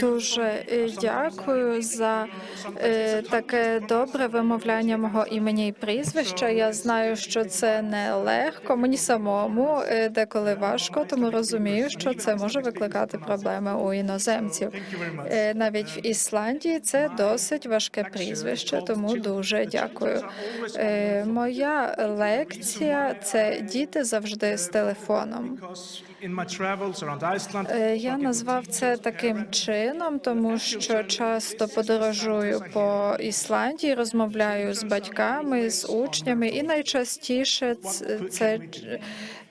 Дуже е, дякую за е, таке добре вимовляння мого імені і прізвища. Я знаю, що це не легко. Мені самому е, деколи важко, тому розумію, що це може викликати проблеми у іноземців. Навіть в Ісландії це досить важке прізвище, тому дуже дякую. Моя лекція це діти завжди з телефоном. Е, Я назвав це таким чином, тому що часто подорожую по Ісландії, розмовляю з батьками, з учнями, і найчастіше це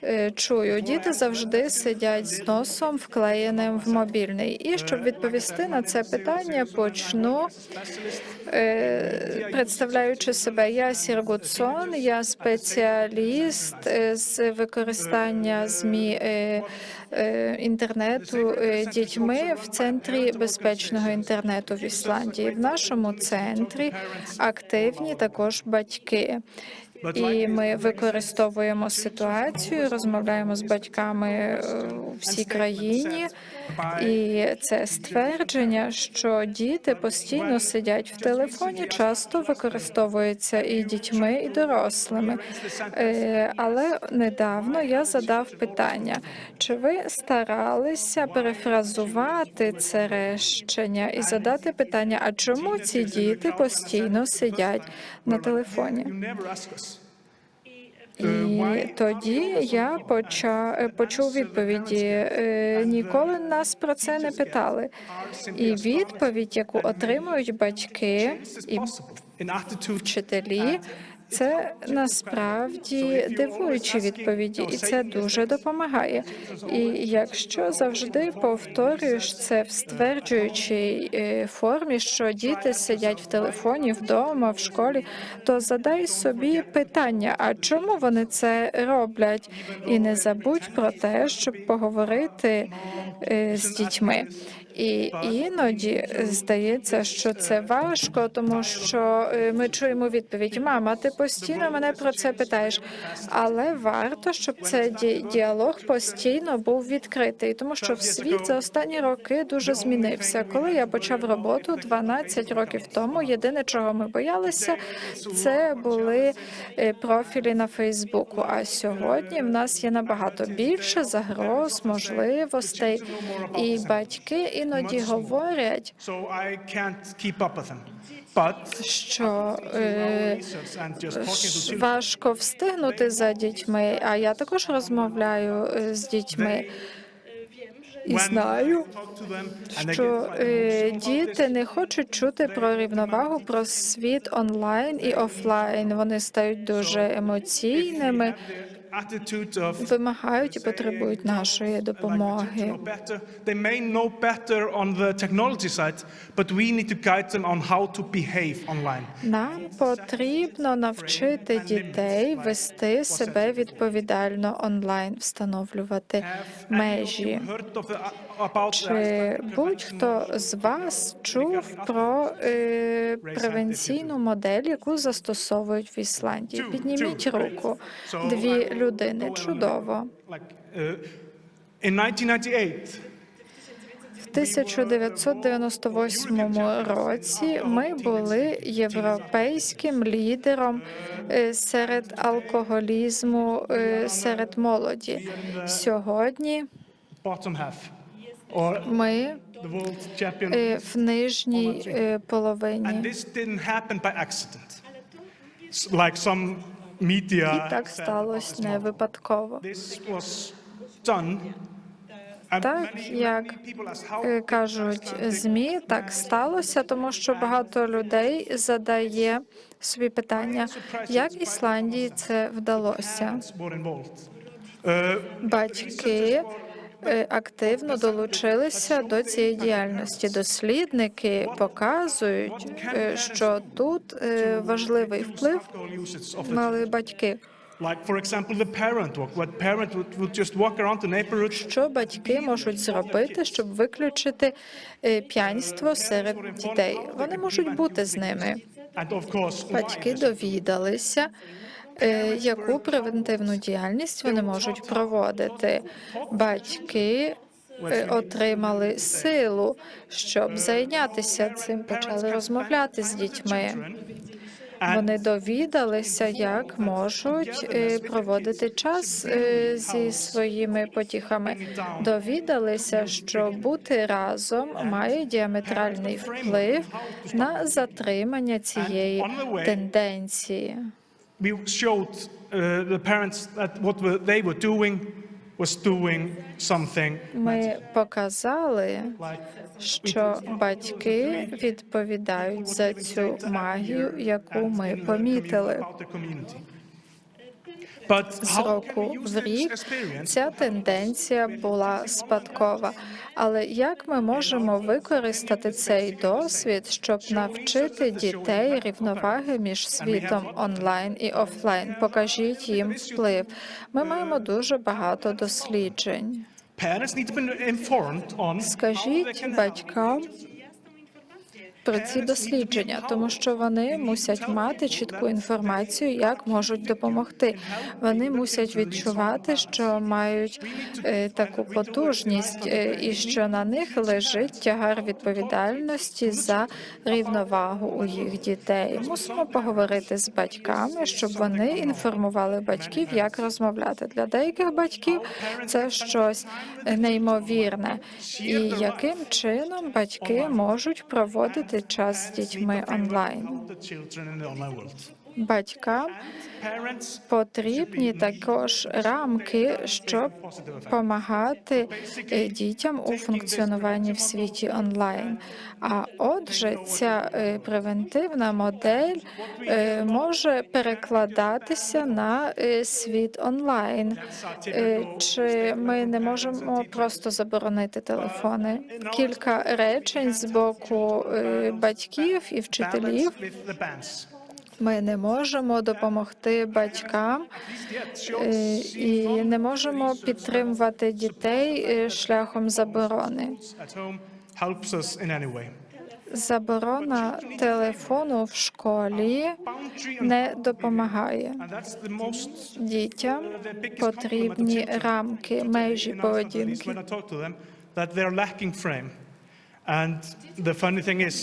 е, чую. Діти завжди сидять з носом вклеєним в мобільний. І щоб відповісти на це питання, почну е, представляючи себе. Я Сіргуцон, я спеціаліст е, з використання змі е, е, інтернету е, дітьми в центрі безпечного інтернету в Ісландії. В нашому центрі активні також батьки. І ми використовуємо ситуацію, розмовляємо з батьками е, у всій країні, і це ствердження, що діти постійно сидять в телефоні, часто використовується і дітьми, і дорослими. Е, Але недавно я задав питання: чи ви старалися перефразувати це речення і задати питання, а чому ці діти постійно сидять на телефоні? І тоді я почав почув відповіді. «Е, Ніколи нас про це не питали. І відповідь, яку отримують батьки і вчителі, це насправді дивуючі відповіді, і це дуже допомагає. І якщо завжди повторюєш це в стверджуючій е, формі, що діти сидять в телефоні вдома, в школі, то задай собі питання: а чому вони це роблять? І не забудь про те, щоб поговорити е, з дітьми. І іноді здається, що це важко, тому що е, ми чуємо відповідь: мама, ти постійно мене про це питаєш. Але варто, щоб цей ді- діалог постійно був відкритий, тому що в світ за останні роки дуже змінився. Коли я почав роботу 12 років тому, єдине, чого ми боялися, це були е, профілі на Фейсбуку. А сьогодні в нас є набагато більше загроз, можливостей, і батьки іноді говорять, що е, важко встигнути за дітьми. А я також розмовляю е, з дітьми і знаю. Що е, діти не хочуть чути про рівновагу, про світ онлайн і офлайн. Вони стають дуже емоційними, вимагають і потребують нашої допомоги. Нам потрібно навчити дітей вести себе відповідально онлайн, встановлювати межі. About Чи будь-хто з вас чув про е, превенційну модель, яку застосовують в Ісландії? Підніміть руку. Дві людини. Чудово. uh, in 1998 В 1998 році ми були європейським лідером е, серед алкоголізму е, серед молоді. Сьогодні ми е, в нижній половині. І так сталося не випадково. Так, як е, кажуть змі, так сталося, тому що багато людей задає собі питання, як Ісландії це вдалося. uh, Батьки е, активно долучилися до цієї діяльності. Дослідники показують, е, що тут е, важливий вплив мали батьки. Like, for example, the parent walk. What parent would, would just walk around the neighborhood Що батьки можуть зробити, щоб виключити е, п'янство серед дітей? Вони можуть бути з ними. Батьки довідалися, е, яку превентивну діяльність вони можуть проводити. Батьки е, отримали силу, щоб зайнятися цим, почали розмовляти з дітьми. Вони довідалися, як можуть е, проводити час е, зі своїми потіхами. Довідалися, що бути разом має діаметральний вплив на затримання цієї тенденції. We showed uh, the parents that what they were doing was doing something Ми показали, що батьки відповідають за цю магію, яку ми помітили. З року в рік ця тенденція була спадкова. Але як ми можемо використати цей досвід, щоб навчити дітей рівноваги між світом онлайн і офлайн? Покажіть їм вплив. Ми маємо дуже багато досліджень. parents need про ці дослідження, тому що вони мусять мати чітку інформацію, як можуть допомогти. Вони мусять відчувати, що мають е, таку потужність, е, і що на них лежить тягар відповідальності за рівновагу у їх дітей. Мусимо поговорити з батьками, щоб вони інформували батьків, як розмовляти. Для деяких батьків це щось неймовірне, і яким чином батьки можуть проводити час з дітьми онлайн. Батькам потрібні також рамки, щоб допомагати е, дітям у функціонуванні в світі онлайн. А отже, ця е, превентивна модель е, може перекладатися на світ онлайн. Чи ми не можемо просто заборонити телефони? Кілька речень з боку батьків і вчителів. Ми не можемо допомогти батькам е, і не можемо підтримувати дітей е, шляхом заборони. Заборона телефону в школі не допомагає. Дітям потрібні рамки, межі поведінки.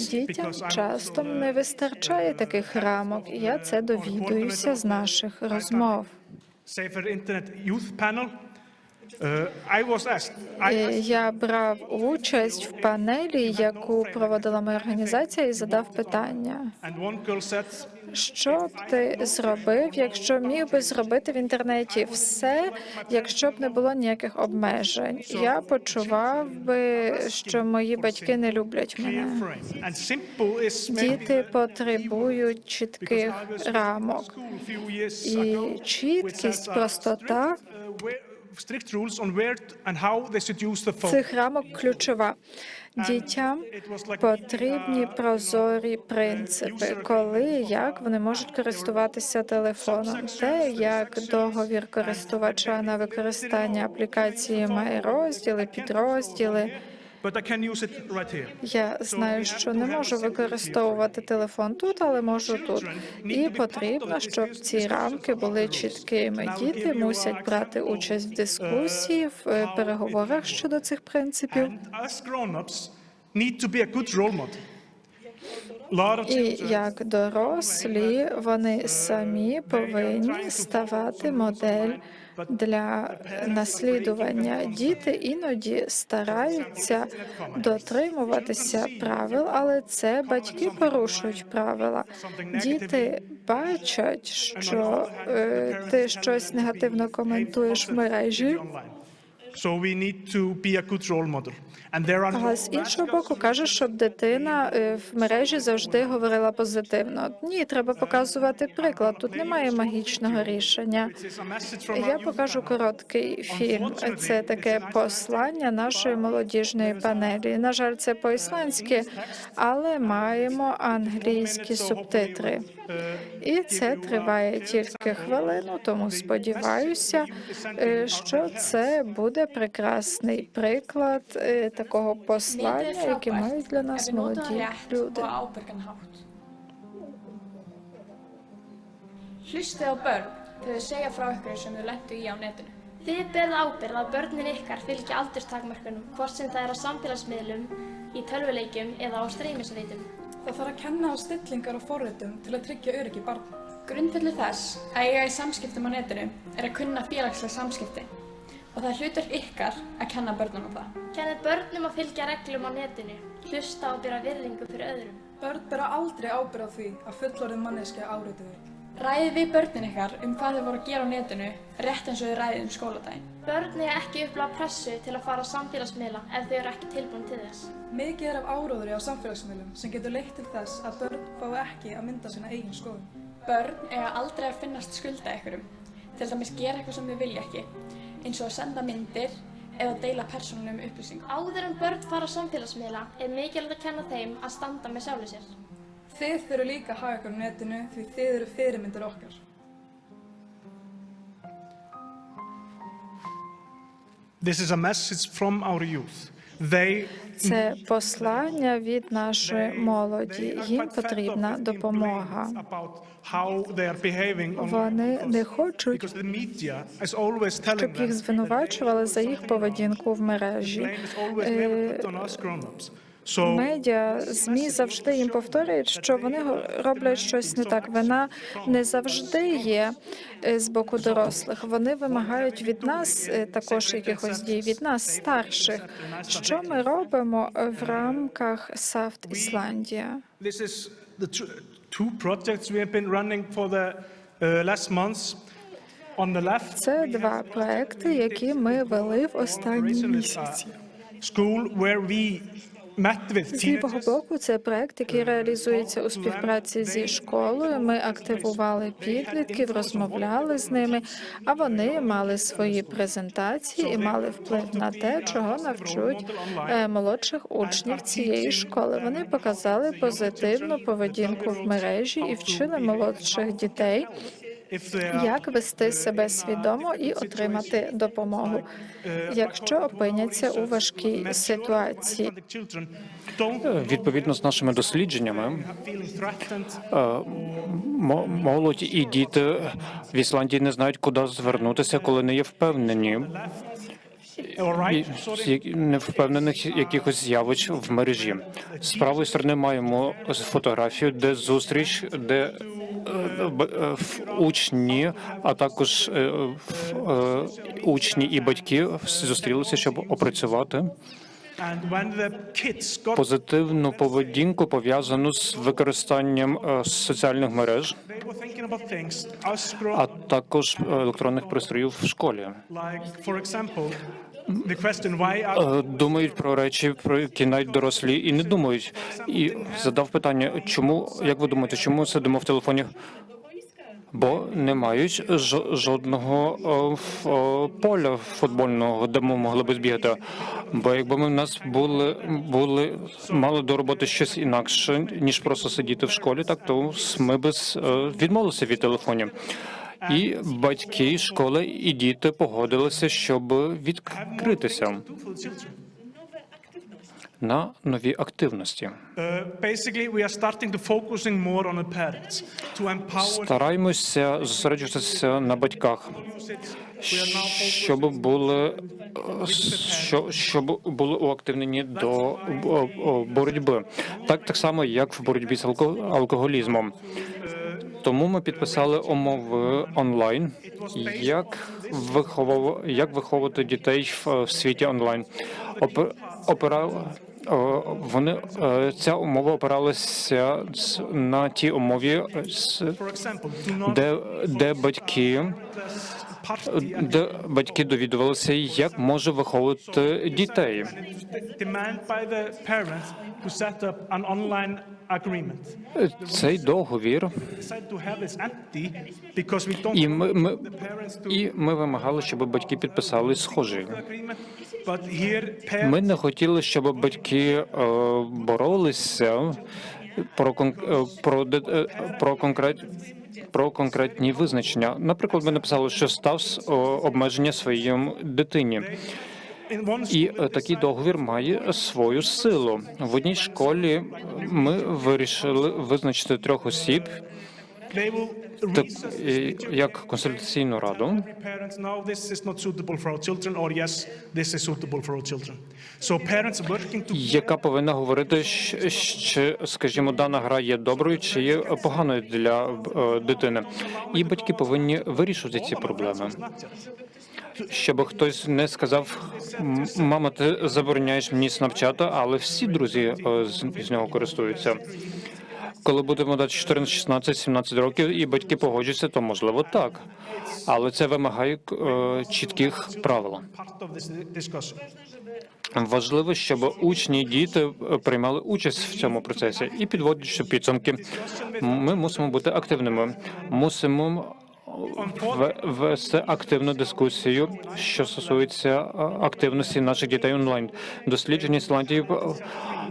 Дітям часто не вистачає таких рамок, і я це довідуюся з наших розмов. Uh, Е, Я брав участь в панелі, яку проводила моя організація, і задав питання: що б ти зробив, якщо міг би зробити в інтернеті все, якщо б не було ніяких обмежень? Я почував би, що мої батьки не люблять мене. Діти потребують чітких рамок, і чіткість, простота цих рамок ключова. Дітям потрібні прозорі принципи, коли як вони можуть користуватися телефоном. Те, як договір користувача на використання аплікації має розділи, підрозділи. Я знаю, що не можу використовувати телефон тут, але можу тут. І потрібно, щоб ці рамки були чіткими. Діти мусять брати участь в дискусії, в е, переговорах щодо цих принципів. І як дорослі вони самі повинні ставати модель для наслідування. Діти іноді стараються дотримуватися правил, але це батьки порушують правила. Діти бачать, що е, ти щось негативно коментуєш в мережі. So we need to be a good role model. And there are А з іншого боку, каже, щоб дитина е, в мережі завжди говорила позитивно. Ні, треба показувати приклад. Тут немає магічного рішення. Я покажу короткий фільм. Це таке послання нашої молодіжної панелі. На жаль, це по-ісландськи, але маємо англійські субтитри. І це триває тільки хвилину, тому сподіваюся, е, що це буде прекрасний приклад е, такого послання, яке мають для нас Ef við notum молоді það rétt люди. og á ábyrgan hátt. Hlustið á börn þegar þau segja frá ykkur sem þau lentu í á netinu. Þið berð ábyrð að börnin ykkar fylgi aldurstakmörkunum, hvort sem það er á samfélagsmiðlum, í tölvuleikjum eða á streymisveitum. Það þarf að kenna á stillingar og forritum til að tryggja öryggi barna. Grundvöldur þess að eiga í samskiptum á netinu er að kunna félagslega samskipti og það er hlutverk ykkar að kenna börnunum það. Kennið börnum að fylgja reglum á netinu, hlusta og byrja virðingu fyrir öðrum. Börn bera aldrei ábyrð á því að fullorðin manneskja áriði þau. Ræðið við börnin ykkar um hvað þau voru að gera á netinu rétt eins og þau ræðið um skóladaginn. Börn eiga ekki upplega pressu til að fara á samfélagsmiðla ef þau eru ekki tilbúin til þess. Mikið er af áróðri á samfélagsmiðlum sem getur leitt til þess að börn fái ekki að mynda sína eigin skoðun. Börn eiga aldrei að finnast skulda ykkurum, til dæmis gera eitthvað sem þau vilja ekki, eins og að senda myndir eða deila persónulegum upplýsingum. Áður en börn fara á samfélagsmiðla er mikilvægt að kenna þeim að standa með sjálfu sér. Þið þurfu líka að haga ykkur á netinu því þið eru fyrirmyndir okkar. This is a message from our youth. They Це послання від нашої молоді. Їм потрібна допомога. Вони не хочуть, щоб їх звинувачували за їх поведінку в мережі. Медіа, змі завжди їм повторюють, що вони роблять щось не так. Вина не завжди є е, з боку дорослих. Вони вимагають від нас е, також якихось дій, від нас старших. Що ми робимо в рамках САФТ Ісландія? uh, Це два проекти, які ми вели в останні a місяці. school where we З боку, це проект, який реалізується у співпраці зі школою. Ми активували підлітків, розмовляли з ними, а вони мали свої презентації і мали вплив на те, чого навчуть е, молодших учнів цієї школи. Вони показали позитивну поведінку в мережі і вчили молодших дітей, як вести себе свідомо і отримати допомогу, якщо опиняться у важкій ситуації. Е, Відповідно з нашими дослідженнями, feeling молодь і діти в Ісландії не знають, куди звернутися, коли не є впевнені невпевнених якихось з'явищ в мережі. З правої сторони маємо фотографію, де зустріч, де е, е, учні, а також е, учні і батьки зустрілися, щоб опрацювати позитивну поведінку пов'язану з використанням соціальних мереж, а також електронних пристроїв в школі. Е, Думають про речі, про які навіть дорослі і не думають. І задав питання, чому, як ви думаєте, чому сидимо в телефоні? Бо не мають жо- жодного е, ф- е, поля футбольного, де ми могли би збігати. Бо якби ми в нас були, були мали до роботи щось інакше, ніж просто сидіти в школі, так то ми б відмовилися від телефонів. І батьки, школи і діти погодилися, щоб відкритися на нові активності. Empower Стараємося зосереджуватися на батьках, щоб були е, що, щоб були уактивнені до о, боротьби, так так само, як в боротьбі з алко- алкоголізмом. Тому ми підписали умови онлайн, як виховав, як виховувати дітей в, в світі онлайн. Опер, опера, вони е, ця умова опиралася на ті not де, де батьки батьки довідувалися, як може виховувати дітей. Цей договір, і ми, ми і ми вимагали, щоб батьки підписали схожий. parents Ми не хотіли, щоб батьки е, боролися про е, про е, про конкрет. Про конкретні визначення. Наприклад, ми написали, що став обмеження своїм дитині. І е, такий договір має свою силу. В одній школі ми вирішили визначити трьох осіб, як консультаційну раду. яка повинна говорити, щ- чи, скажімо, дана гра є доброю чи є поганою для е, дитини. І батьки повинні вирішувати ці проблеми. Щоб хтось не сказав, мама, ти забороняєш мені снапчата, але всі друзі е, з, з нього користуються. Коли будемо дати 14, 16, 17 років, і батьки погоджуються, то можливо так. Але це вимагає е, чітких правил. Важливо, щоб учні діти е, приймали участь в цьому процесі і підводячи підсумки. Ми мусимо бути активними. Мусимо вести активну дискусію, що стосується е, активності наших дітей онлайн. Дослідження Ісландії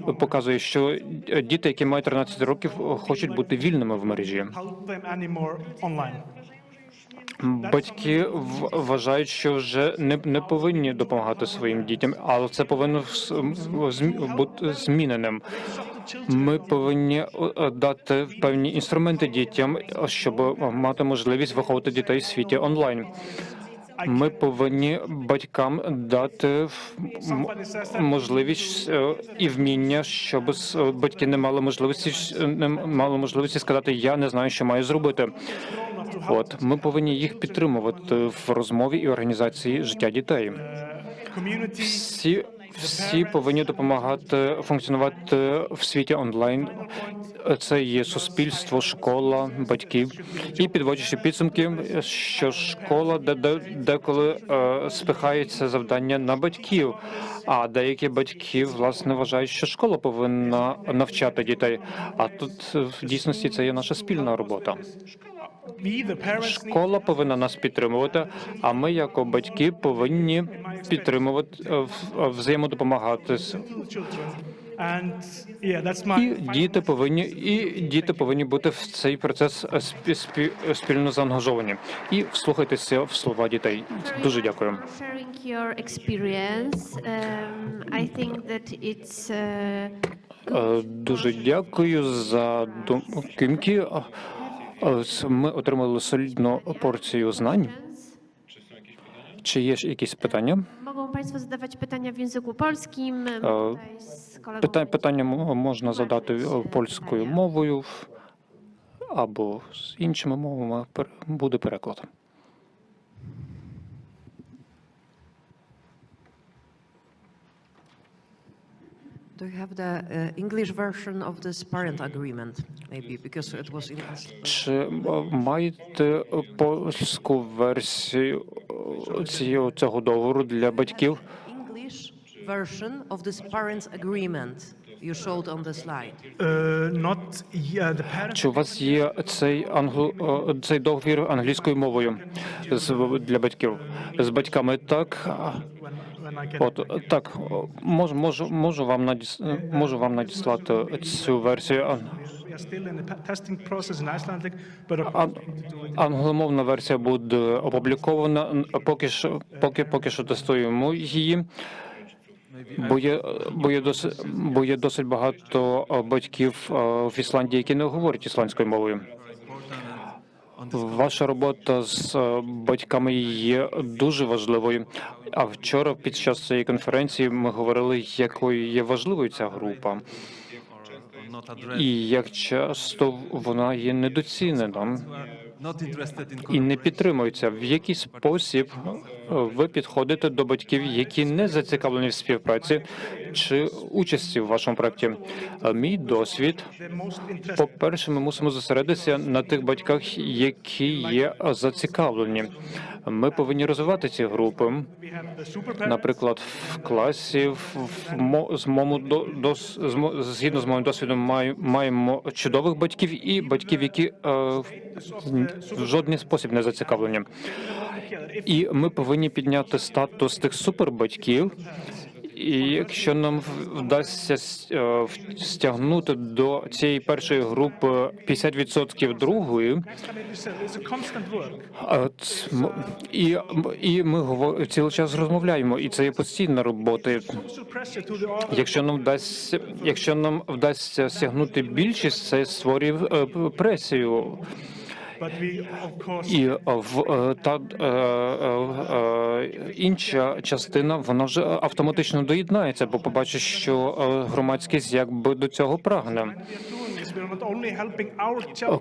е, показує, що е, діти, які мають 13 років, хочуть бути вільними в мережі. Батьки вважають, що вже не, не повинні допомагати своїм дітям, але це повинно бути зміненим. Ми повинні е, дати певні інструменти дітям, щоб мати можливість виховувати дітей в світі онлайн. Ми повинні батькам дати можливість е, і вміння, щоб батьки не мали можливості не мали можливості сказати Я не знаю, що маю зробити. От ми повинні їх підтримувати в розмові і організації життя дітей. Всі всі повинні допомагати функціонувати в світі онлайн. Це є суспільство, школа, батьки. І підводячи підсумки, що школа де, де деколи е, спихається завдання на батьків. А деякі батьки власне вважають, що школа повинна навчати дітей. А тут в дійсності це є наша спільна робота. Школа повинна нас підтримувати, а ми, як батьки, повинні підтримувати е, взаємодопомагати. that's my І діти повинні і діти повинні бути в цей процес е, спі- спі- спільно заангажовані. І вслухайтеся в слова дітей. Дуже дякую. Е, Дуже дякую за думки. Е, Ми отримали солідну порцію знань. Чи є ж якісь питання? mogą Państwo zadawać pytania w języku polskim. My E, tutaj z kolegą Питання, питання м- можна задати е, польською мовою або з іншими мовами. Пер- Буде переклад. Do you have the uh, English version of this parent agreement, maybe, because it was in Чи е, маєте польську версію е, цього, цього договору для батьків? English version of this parent agreement You showed on the slide? uh, not yeah, the parents. Чи у вас є цей англо е, цей договір англійською мовою з для батьків з батьками? Так от так можу, можу, можу вам надіс, можу вам надіслати цю версію. Англомовна версія буде опублікована. Поки що, поки поки що тестуємо її. Бо є, бо є досить, бо є досить багато е, батьків е, в Ісландії, які не говорять ісландською мовою. Ваша робота з е, батьками є дуже важливою. А вчора, під час цієї конференції, ми говорили, якою є важливою ця група, і як часто вона є недоцінена і не підтримується. В який спосіб ви підходите до батьків, які не зацікавлені в співпраці чи участі в вашому проєкті? Мій досвід. The По-перше, ми мусимо зосередитися на тих батьках, які є зацікавлені. Ми повинні розвивати ці групи. Наприклад, в класі в з моєму до, згідно з моїм досвідом, маємо чудових батьків і батьків, які е, в жодний спосіб не зацікавлені. І ми повинні підняти статус тих супербатьків. І якщо нам вдасться е, стягнути до цієї першої групи 50% другої, і, і ми цілий час розмовляємо, і це є постійна робота. Якщо нам вдасться, якщо нам вдасться стягнути більшість, це створює е, пресію. І е, в е, та е, інша частина вона вже автоматично доєднається, бо побачить, що громадськість якби до цього прагне.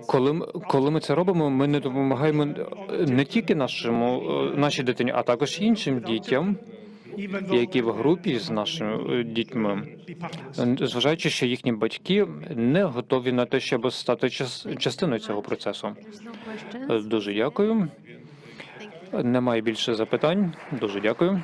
Коли коли ми це робимо, ми не допомагаємо не тільки нашому нашій дитині, а також іншим дітям, які в групі з нашими е, дітьми. Зважаючи, що їхні батьки не готові на те, щоб стати час- частиною цього процесу. Е. Дуже дякую. Немає більше запитань. Дуже дякую.